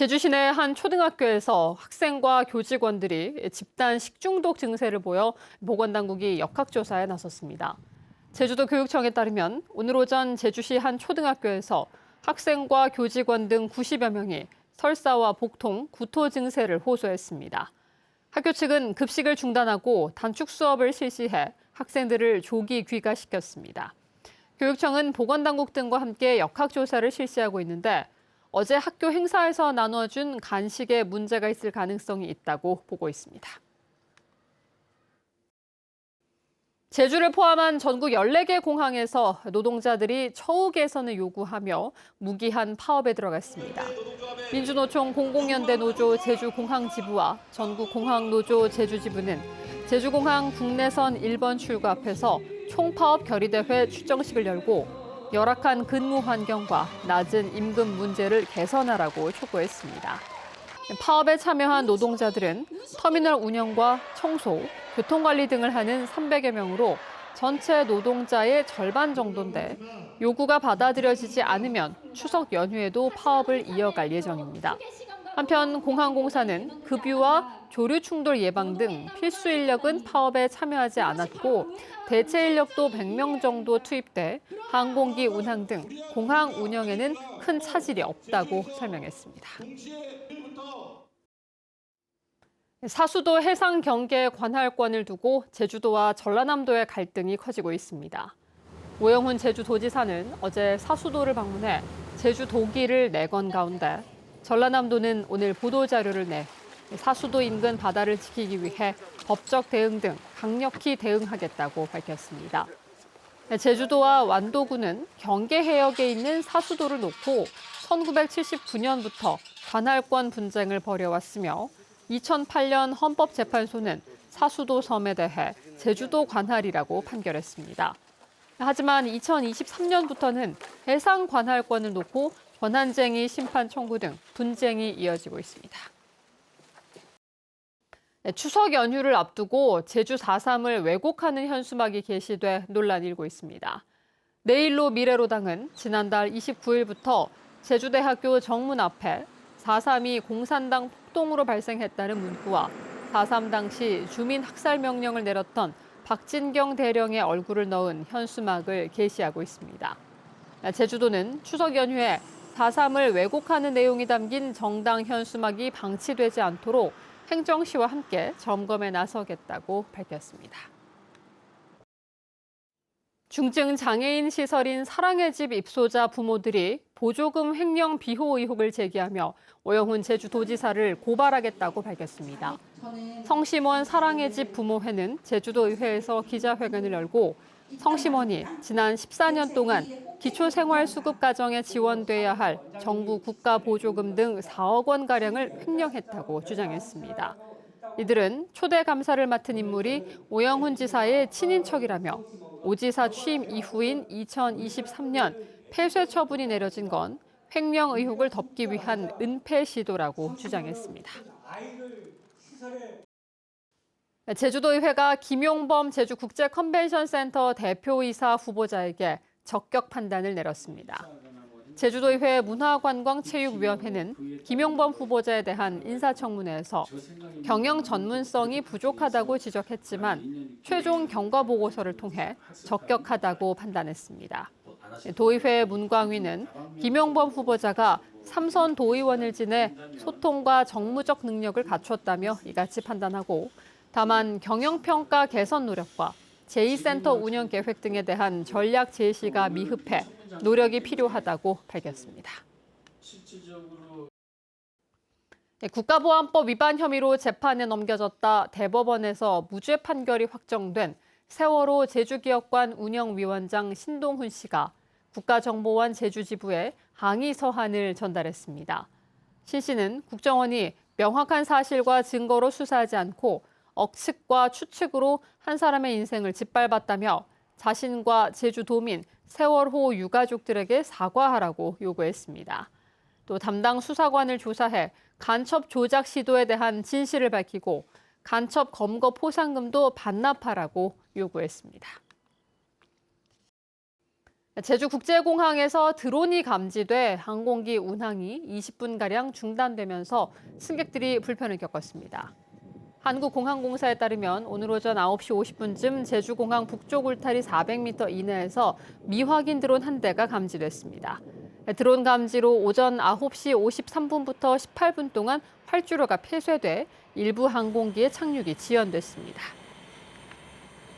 제주 시내 한 초등학교에서 학생과 교직원들이 집단 식중독 증세를 보여 보건당국이 역학조사에 나섰습니다. 제주도 교육청에 따르면 오늘 오전 제주시 한 초등학교에서 학생과 교직원 등 90여 명이 설사와 복통, 구토 증세를 호소했습니다. 학교 측은 급식을 중단하고 단축 수업을 실시해 학생들을 조기 귀가시켰습니다. 교육청은 보건당국 등과 함께 역학조사를 실시하고 있는데 어제 학교 행사에서 나눠준 간식에 문제가 있을 가능성이 있다고 보고 있습니다. 제주를 포함한 전국 14개 공항에서 노동자들이 처우 개선을 요구하며 무기한 파업에 들어갔습니다. 민주노총 공공연대 노조 제주공항지부와 전국공항노조 제주지부는 제주공항 국내선 1번 출구 앞에서 총파업 결의대회 출정식을 열고 열악한 근무 환경과 낮은 임금 문제를 개선하라고 촉구했습니다. 파업에 참여한 노동자들은 터미널 운영과 청소, 교통관리 등을 하는 300여 명으로 전체 노동자의 절반 정도인데 요구가 받아들여지지 않으면 추석 연휴에도 파업을 이어갈 예정입니다. 한편 공항공사는 급유와 조류 충돌 예방 등 필수 인력은 파업에 참여하지 않았고 대체 인력도 100명 정도 투입돼 항공기 운항 등 공항 운영에는 큰 차질이 없다고 설명했습니다. 사수도 해상 경계 관할권을 두고 제주도와 전라남도의 갈등이 커지고 있습니다. 오영훈 제주도지사는 어제 사수도를 방문해 제주 도기를 내건 가운데 전라남도는 오늘 보도자료를 내 사수도 인근 바다를 지키기 위해 법적 대응 등 강력히 대응하겠다고 밝혔습니다. 제주도와 완도군은 경계 해역에 있는 사수도를 놓고 1979년부터 관할권 분쟁을 벌여왔으며 2008년 헌법재판소는 사수도 섬에 대해 제주도 관할이라고 판결했습니다. 하지만 2023년부터는 해상 관할권을 놓고 권한쟁의 심판 청구 등 분쟁이 이어지고 있습니다. 네, 추석 연휴를 앞두고 제주 4.3을 왜곡하는 현수막이 게시돼 논란이 일고 있습니다. 내일로 미래로당은 지난달 29일부터 제주대학교 정문 앞에 4.3이 공산당 폭동으로 발생했다는 문구와 4.3 당시 주민 학살 명령을 내렸던 박진경 대령의 얼굴을 넣은 현수막을 게시하고 있습니다. 네, 제주도는 추석 연휴에 4.3을 왜곡하는 내용이 담긴 정당 현수막이 방치되지 않도록 행정시와 함께 점검에 나서겠다고 밝혔습니다. 중증 장애인 시설인 사랑의 집 입소자 부모들이 보조금 횡령 비호 의혹을 제기하며 오영훈 제주도지사를 고발하겠다고 밝혔습니다. 성심원 사랑의 집 부모회는 제주도의회에서 기자회견을 열고 성심원이 지난 14년 동안 기초생활수급 가정에 지원돼야 할 정부 국가 보조금 등 4억 원 가량을 횡령했다고 주장했습니다. 이들은 초대 감사를 맡은 인물이 오영훈 지사의 친인척이라며 오 지사 취임 이후인 2023년 폐쇄 처분이 내려진 건 횡령 의혹을 덮기 위한 은폐 시도라고 주장했습니다. 제주도의회가 김용범 제주국제 컨벤션 센터 대표이사 후보자에게 적격 판단을 내렸습니다. 제주도의회 문화관광체육위원회는 김용범 후보자에 대한 인사청문회에서 경영 전문성이 부족하다고 지적했지만 최종 경과 보고서를 통해 적격하다고 판단했습니다. 도의회 문광위는 김용범 후보자가 삼선 도의원을 지내 소통과 정무적 능력을 갖췄다며 이같이 판단하고 다만 경영평가 개선 노력과 제2센터 운영 계획 등에 대한 전략 제시가 미흡해 노력이 필요하다고 밝혔습니다. 네, 국가보안법 위반 혐의로 재판에 넘겨졌다 대법원에서 무죄 판결이 확정된 세월호 제주기업관 운영위원장 신동훈 씨가 국가정보원 제주지부에 항의 서한을 전달했습니다. 신 씨는 국정원이 명확한 사실과 증거로 수사하지 않고 억측과 추측으로 한 사람의 인생을 짓밟았다며 자신과 제주 도민, 세월호 유가족들에게 사과하라고 요구했습니다. 또 담당 수사관을 조사해 간첩 조작 시도에 대한 진실을 밝히고 간첩 검거 포상금도 반납하라고 요구했습니다. 제주국제공항에서 드론이 감지돼 항공기 운항이 20분가량 중단되면서 승객들이 불편을 겪었습니다. 한국공항공사에 따르면 오늘 오전 9시 50분쯤 제주공항 북쪽 울타리 400m 이내에서 미확인 드론 한 대가 감지됐습니다. 드론 감지로 오전 9시 53분부터 18분 동안 활주로가 폐쇄돼 일부 항공기의 착륙이 지연됐습니다.